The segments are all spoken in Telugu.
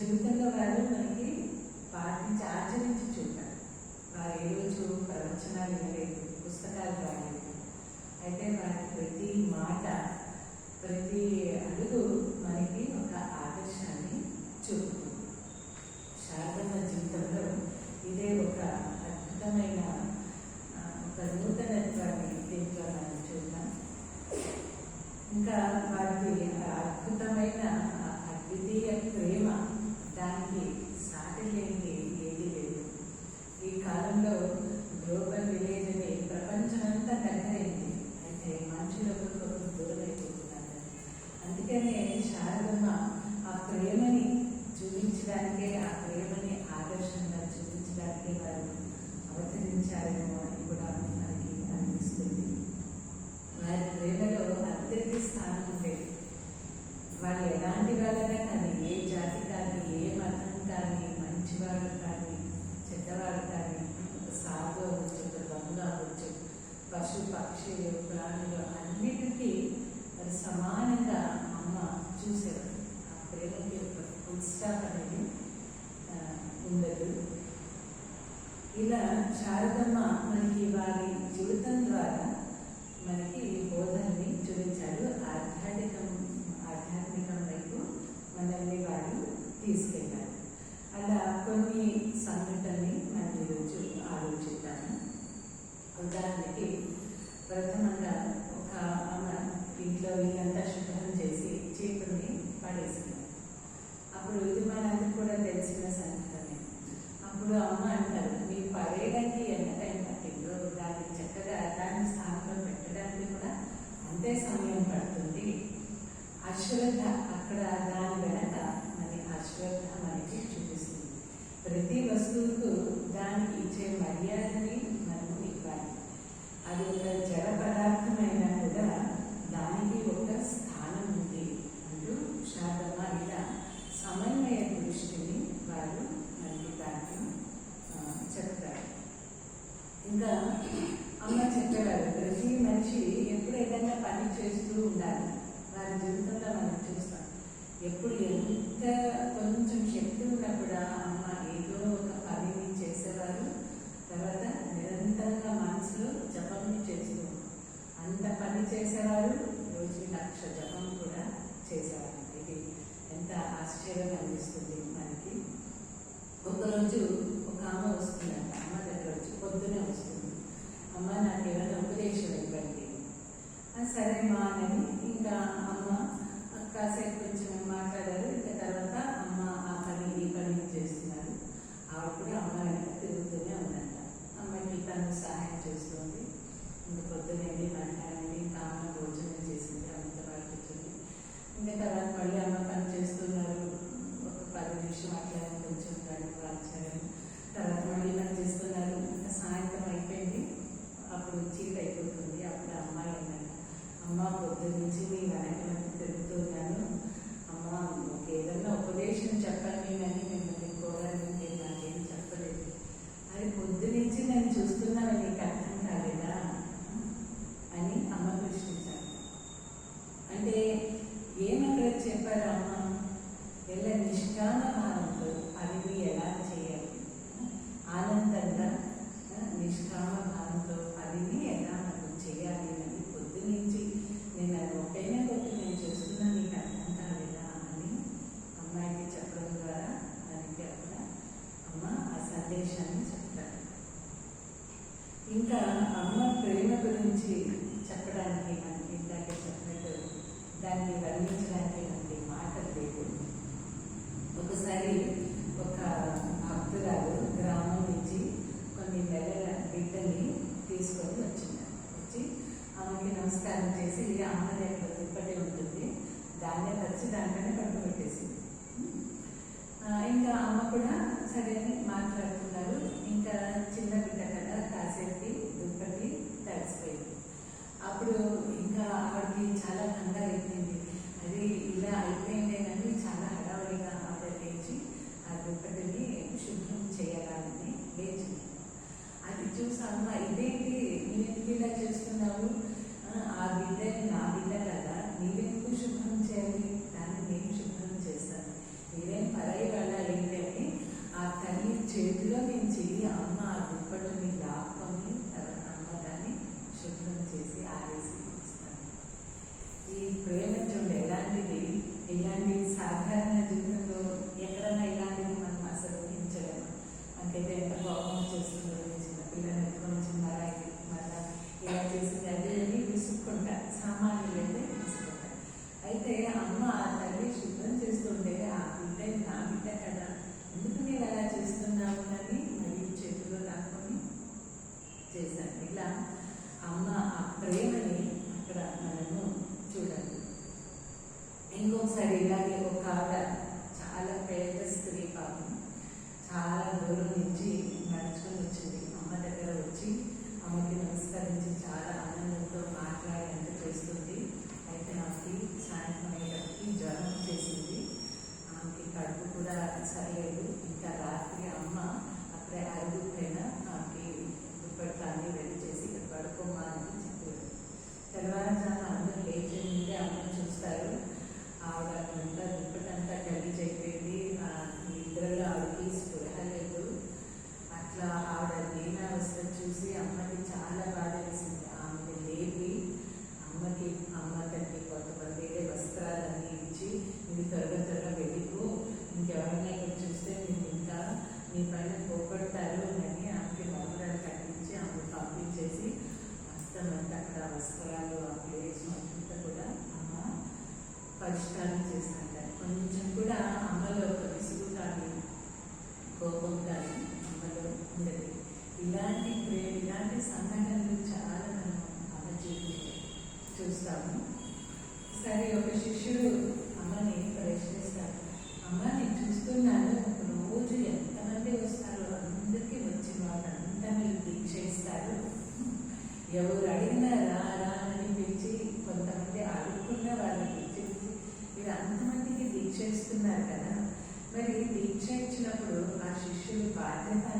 జీవితంలో వారు మనకి పాటించి ఆచరించి చూడాలి వారు ఏ రోజు ప్రవచనాలు ఇవ్వలేదు పుస్తకాలు రాలేదు. అయితే వారి ప్రతి మాట ప్రతి అడుగు మనకి ఒక ఆదర్శాన్ని చూపుతుంది. శారదమ్మ జీవితంలో ఇదే ఒక అద్భుతమైన ఒక నూతనత్వాన్ని దీంట్లో మనం చూద్దాం. ఇంకా వారికి అద్భుతమైన అద్వితీయ ప్రేమ లేదు. ఈ కాలంలో గ్లోబల్ విలేజ్ అందుకనే శారదమ్మ ఆ ప్రేమని చూపించడానికే ఆ ప్రేమని చూపించడానికే అని కూడా అనిపిస్తుంది. ప్రేమలో స్థానం ఉండేది వాళ్ళు ఎలాంటి వాళ్ళని విషయాన్ని చెప్తారు ఇంకా అమ్మ ప్రేమ గురించి చెప్పడానికి అమ్మ ఆ ప్రేమని అక్కడ మనము చూడాలి ఇంకొకసారి ఇలాగే ఒక ఆవిడ చాలా పేద స్త్రీ పాపం. చాలా దూరం నుంచి నడుచుకొని వచ్చింది. అమ్మ దగ్గర వచ్చి అమ్మకి నమస్కరించి చాలా ఆనందంతో మాట్లాడేంత చేస్తుంది. అయితే నాకు సాయంత్రం అయ్యేటప్పటికి జ్వరం చేసింది Transparencies 出来，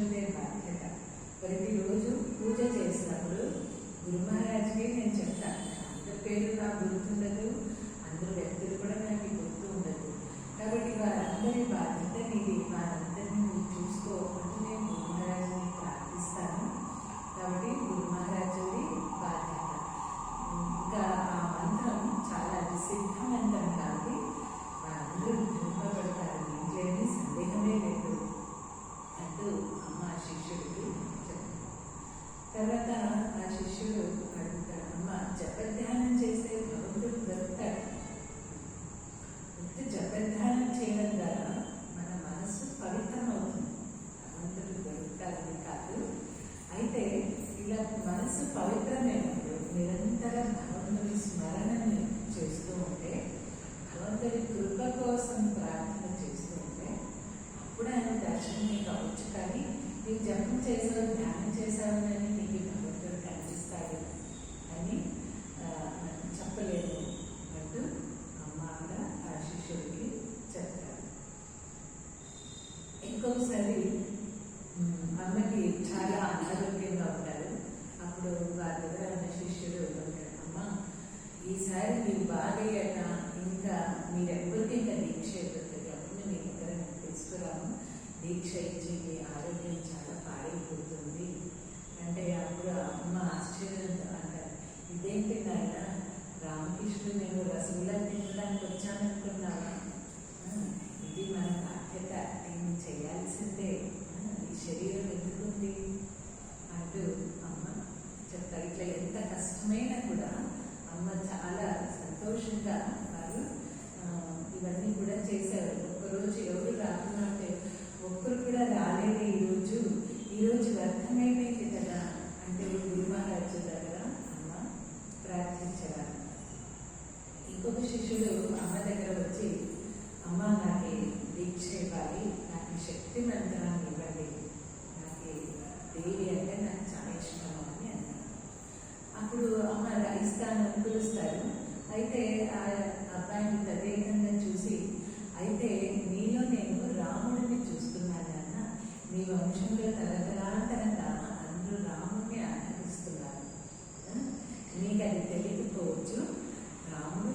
సంరక్షణదే బాధ్యత. ప్రతిరోజు పూజ చేసినప్పుడు గురు మహారాజ్కి నేను చెప్తాను పేరు నాకు గుర్తుండదు.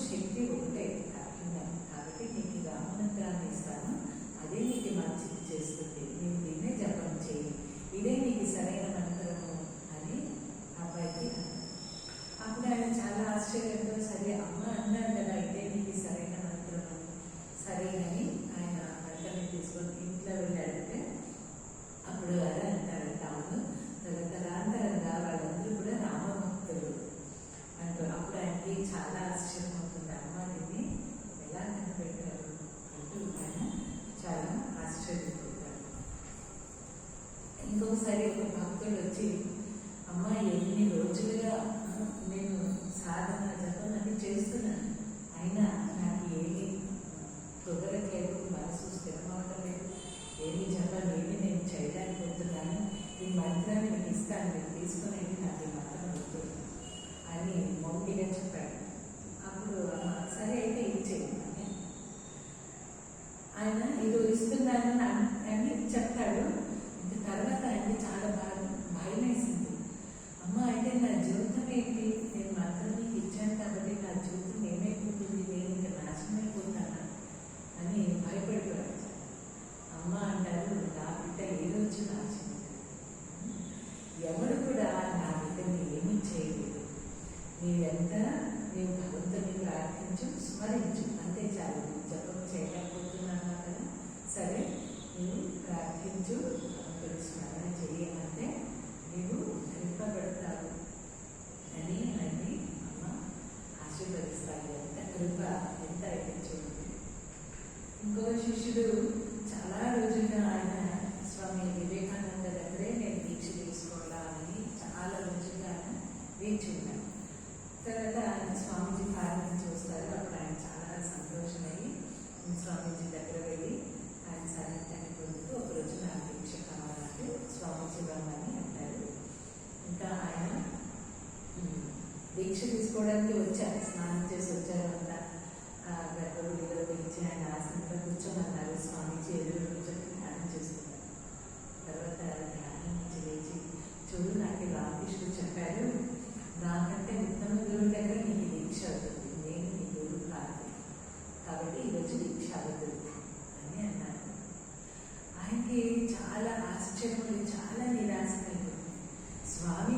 శక్తి ఒకటే. కాకింద కాబట్టి నీకు రామనంత్రాన్ని ఇస్తాను అదే నీకు మంచిది చేస్తుంది అది చాలా ఆశ్చర్యమవుతుంది అమ్మ దీన్ని ఎలా నిలబెట్టారు అంటూ ఆయన చాలా ఆశ్చర్యపోతాడు ఇంకొకసారి ఒక భక్తుడు వచ్చి అమ్మ ఎన్ని రోజులుగా నేను సాధన సరే నేను ప్రార్థించు తెలుసు చెప్పుడు చాలా నిరాశపోయింది స్వామి